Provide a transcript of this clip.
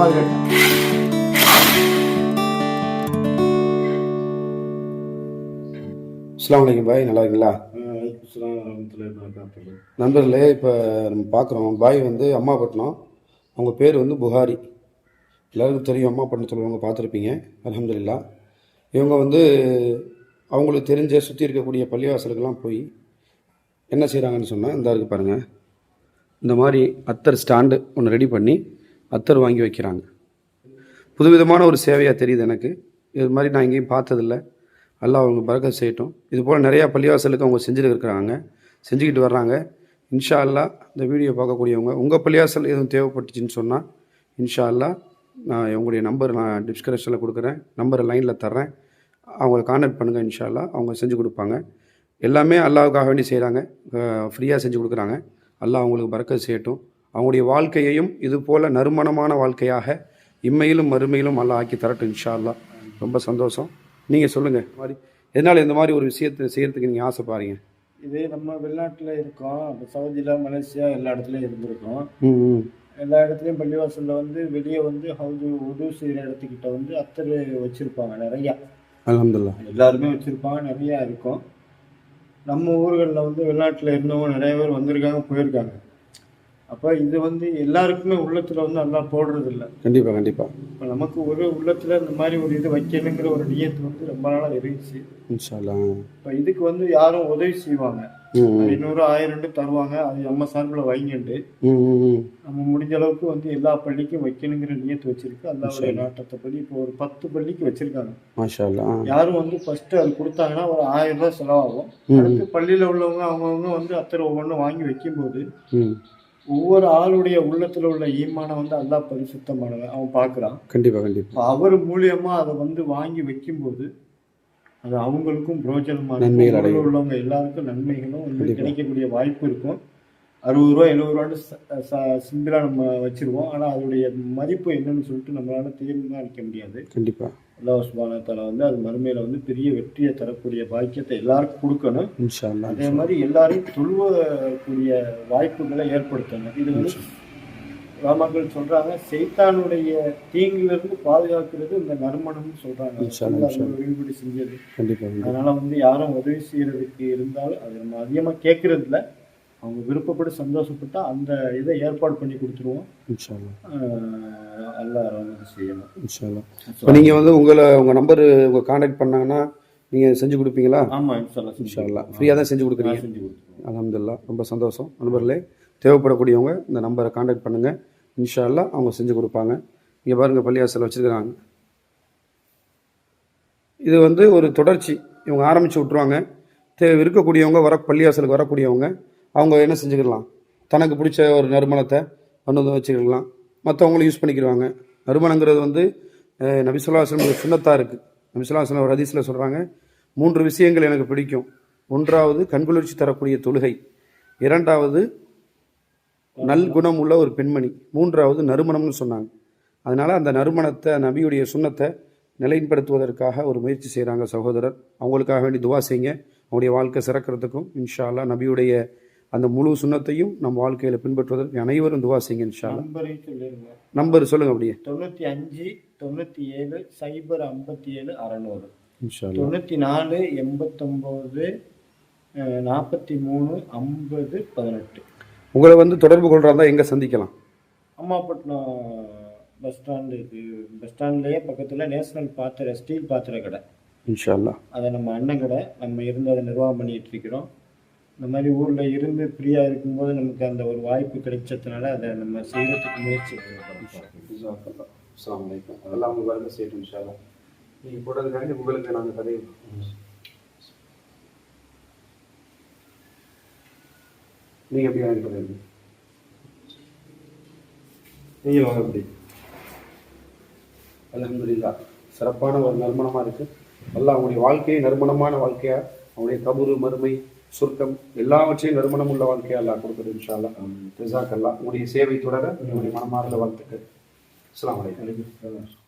அம்மா கேட்டேன் அஸ்லாம் வலைக்கம் பாய் நல்லா இருக்கீங்களா? நண்பர்களே இப்போ நம்ம பார்க்குறோம் பாய் வந்து அம்மாப்பட்டினம் அவங்க பேர் வந்து புகாரி. எல்லாருக்கும் தெரியும் அம்மாப்பட்டினம் சொல்லுவாங்க பார்த்துருப்பீங்க. அல்ஹம்துலில்லா. இவங்க வந்து அவங்களுக்கு தெரிஞ்ச சுற்றி இருக்கக்கூடிய பள்ளிவாசலுக்கெல்லாம் போய் என்ன செய்கிறாங்கன்னு சொன்னால் இந்த இருக்கு பாருங்கள் இந்த மாதிரி அத்தர் ஸ்டாண்டு ஒன்று ரெடி பண்ணி அத்தர் வாங்கி வைக்கிறாங்க. புதுவிதமான ஒரு சேவையாக தெரியுது எனக்கு. இது மாதிரி நான் எங்கேயும் பார்த்ததில்ல. எல்லாம் அவங்க பறக்க செய்யட்டும். இது போல் நிறையா பள்ளிவாசலுக்கு அவங்க செஞ்சுட்டு இருக்கிறாங்க செஞ்சுக்கிட்டு வர்றாங்க. இன்ஷா அல்லாஹ் இந்த வீடியோ பார்க்கக்கூடியவங்க உங்கள் பள்ளிவாசல் எதுவும் தேவைப்பட்டுச்சுன்னு சொன்னால் இன்ஷா அல்லாஹ் நான் உங்களுடைய நம்பர் நான் டிஸ்கிரிப்ஷனில் கொடுக்குறேன். நம்பரை லைனில் தர்றேன். அவங்கள கான்டாக்ட் பண்ணுங்கள் இன்ஷா அல்லா அவங்க செஞ்சு கொடுப்பாங்க. எல்லாமே அல்லாவுக்காக வேண்டி செய்கிறாங்க ஃப்ரீயாக செஞ்சு கொடுக்குறாங்க. அல்லா அவங்களுக்கு பறக்க செய்யட்டும். அவங்களுடைய வாழ்க்கையையும் இது போல் நறுமணமான வாழ்க்கையாக இம்மையிலும் மறுமையிலும் அல்லாஹ் ஆக்கி தரட்டும் இன்ஷா அல்லாஹ் ரொம்ப சந்தோஷம். நீங்கள் சொல்லுங்கள் மாதிரி எதனால் இந்த மாதிரி ஒரு விஷயத்தை செய்கிறதுக்கு நீங்கள் ஆசைப்பாருங்க இது நம்ம வெளிநாட்டில் இருக்கோம் சவுதியில் மலேசியா எல்லா இடத்துலையும் இருந்திருக்கோம். எல்லா இடத்துலையும் பள்ளிவாசலில் வந்து வெளியே வந்து ஹவுது உது செய்கிற இடத்துக்கிட்ட வந்து அத்தர் வச்சுருப்பாங்க நிறையா. அல்ஹம்துலில்லாஹ். எல்லாருமே வச்சுருப்பாங்க நிறையா இருக்கும். நம்ம ஊர்களில் வந்து வெளிநாட்டில் இருந்தவங்க நிறைய பேர் வந்திருக்காங்க போயிருக்காங்க. அப்போ இது வந்து எல்லாருக்குமே உள்ளத்தில் வந்து நல்லா போடுறது இல்லை கண்டிப்பாக கண்டிப்பாக இப்போ நமக்கு ஒரு உள்ளத்தில் இந்த மாதிரி ஒரு இது வைக்கணுங்கிற ஒரு நியத்து வந்து ரொம்ப நாளாக இருந்துச்சு. இப்போ இதுக்கு வந்து யாரும் உதவி செய்வாங்க. ஐநூறு ஆயிரம் தருவாங்க. அது நம்ம சார்பில் ம் நம்ம முடிஞ்ச அளவுக்கு வந்து எல்லா பள்ளிக்கும் வைக்கணுங்கிற நியத்து வச்சிருக்கு. அல்லாவுடைய நாட்டத்தைப்படி இப்போ ஒரு பத்து பள்ளிக்கு வச்சிருக்காங்க. யாரும் வந்து ஃபர்ஸ்ட் அது கொடுத்தாங்கன்னா ஒரு ஆயிரம் ரூபாய் செலவாகும். அடுத்து பள்ளியில் உள்ளவங்க அவங்கவுங்க வந்து அத்தனை ஒவ்வொன்றும் வாங்கி வைக்கும்போது ஒவ்வொரு ஆளுடைய உள்ளத்துல உள்ள ஈமானை வந்து அல்லாஹ் பரிசுத்தமானவன் அவன் பார்க்குறான் கண்டிப்பாக கண்டிப்பாக அவர் மூலியமா அதை வந்து வாங்கி வைக்கும்போது அது அவங்களுக்கும் பிரோஜனமான. உள்ளவங்க எல்லாருக்கும் நன்மைகளும். கிடைக்கக்கூடிய வாய்ப்பு இருக்கும் அறுபது ரூபா எழுபது ரூபான்னு சிம்பிளாக நம்ம வச்சிருவோம். ஆனால் அதோடைய மதிப்பு என்னன்னு சொல்லிட்டு நம்மளால தீர்மானிக்க முடியாது. கண்டிப்பாக அல்லாஹ் சுபானத்தால வந்து அது மறுமையில வந்து பெரிய வெற்றியை தரக்கூடிய பாக்கியத்தை எல்லாருக்கும் கொடுக்கணும். அதே மாதிரி எல்லாரையும் தொழுவக்கூடிய வாய்ப்புகளை ஏற்படுத்தணும். இது வந்து ராமக்கள் சொல்றாங்க செய்தானுடைய தீங்குல இருந்து பாதுகாக்கிறது இந்த நறுமணம்னு சொல்றாங்க. விடுபடி செஞ்சது. அதனால வந்து யாரும் உதவி செய்யறதுக்கு இருந்தாலும் அது நம்ம அதிகமா கேட்கறது இல்ல அவங்க விருப்பப்பட்டு சந்தோஷப்பட்டா அந்த இதை ஏற்பாடு பண்ணி கொடுத்துருவோம். அல்லாஹ் செய்யணும். இன்ஷா அல்லாஹ் இப்போ நீங்கள் வந்து உங்களை உங்கள் நம்பரு உங்கள் காண்டாக்ட் பண்ணாங்கன்னா நீங்கள் செஞ்சு கொடுப்பீங்களா? ஆமா இன்ஷால்லா ஃப்ரீயாக தான் செஞ்சு கொடுக்குறீங்க? செஞ்சு கொடுத்துருவோம். அலமதுல்லா ரொம்ப சந்தோஷம். நண்பர்களே தேவைப்படக்கூடியவங்க இந்த நம்பரை காண்டாக்ட் பண்ணுங்கள் இன்ஷா அல்லாஹ் அவங்க செஞ்சு கொடுப்பாங்க. இங்கே பாருங்கள் பள்ளிவாசல் வச்சுருக்கிறாங்க. இது வந்து ஒரு தொடர்ச்சி. இவங்க ஆரம்பித்து விட்ருவாங்க தே இருக்கக்கூடியவங்க வர பள்ளிவாசலுக்கு வரக்கூடியவங்க அவங்க என்ன செஞ்சுக்கலாம் தனக்கு பிடிச்ச ஒரு நறுமணத்தை கொண்டு வந்து வச்சுக்கலாம் மற்றவங்களும் யூஸ் பண்ணிக்கிடுவாங்க. நறுமணங்கிறது வந்து அஹ், ஒரு சுண்ணத்தாக இருக்குது நபிசுல்லாஸ்லம் ஒரு ஹதீஸில் சொல்கிறாங்க மூன்று விஷயங்கள் எனக்கு பிடிக்கும். ஒன்றாவது கண்குளிர்ச்சி தரக்கூடிய தொழுகை. இரண்டாவது நல்குணம் உள்ள ஒரு பெண்மணி. மூன்றாவது நறுமணம்னு சொன்னாங்க. அதனால் அந்த நறுமணத்தை நபியுடைய சுண்ணத்தை நிலைப்படுத்துவதற்காக ஒரு முயற்சி செய்கிறாங்க சகோதரர். அவங்களுக்காக வேண்டி துவா செய்யுங்க. அவங்களுடைய வாழ்க்கை சிறக்கிறதுக்கும் இன்ஷா அல்லாஹ் நபியுடைய அந்த முழு சுண்ணத்தையும் நம் வாழ்க்கையில் பின்பற்றுவதற்கு அனைவரும் துவா செய்யுங்க இன்ஷா நம்பர் சொல்லுங்க அப்படியே. தொண்ணூத்தி அஞ்சு தொண்ணூத்தி ஏழு சைபர் ஐம்பத்தி ஏழு அறநூறு. இன்ஷா தொண்ணூத்தி நாலு எண்பத்தொம்போது நாற்பத்தி மூணு ஐம்பது பதினெட்டு. உங்களை வந்து தொடர்பு கொள்றதா எங்கே சந்திக்கலாம்? அம்மாப்பட்டினம் பஸ் ஸ்டாண்டு பஸ் ஸ்டாண்ட்லேயே பக்கத்தில் நேஷனல் பாத்திர ஸ்டீல் பாத்திர கடை. இன்ஷா அல்லாஹ் அதை நம்ம அண்ணன் கடை நம்ம இருந்து அதை நிர்வாகம் பண்ணிட்டு இருக்கிறோம். இந்த மாதிரி ஊரில் இருந்து ஃப்ரீயாக இருக்கும்போது நமக்கு அந்த ஒரு வாய்ப்பு கிடைச்சதுனால அதை நம்ம செய்கிறதுக்கு முயற்சி எடுக்கிறோம். அஸ்ஸலாமு அதெல்லாம் உங்கள் வரல செய்யட்டும் இன்ஷா நீங்கள் போட்டதுக்காண்டி உங்களுக்கு நாங்கள் கதை நீங்கள் எப்படி வாங்கி பண்ணுறீங்க நீங்கள் வாங்க அப்படி. அலமதுல்லா சிறப்பான ஒரு நறுமணமாக இருக்குது நல்லா அவங்களுடைய வாழ்க்கையை நறுமணமான வாழ்க்கையாக அவங்களுடைய கபுரு மறுமை சுருக்கம் எல்லாவற்றையும் நறுமணம் உள்ள வாழ்க்கையாக அல்லாஹ் கொடுக்குறது இன்ஷா அல்லாஹ் ஜஸாக் அல்லாஹ் உங்களுடைய சேவை தொடர உங்களுடைய மனமார்ந்த வாழ்த்துக்கள். அஸ்ஸலாமு அலைக்கும். அலைக்கும்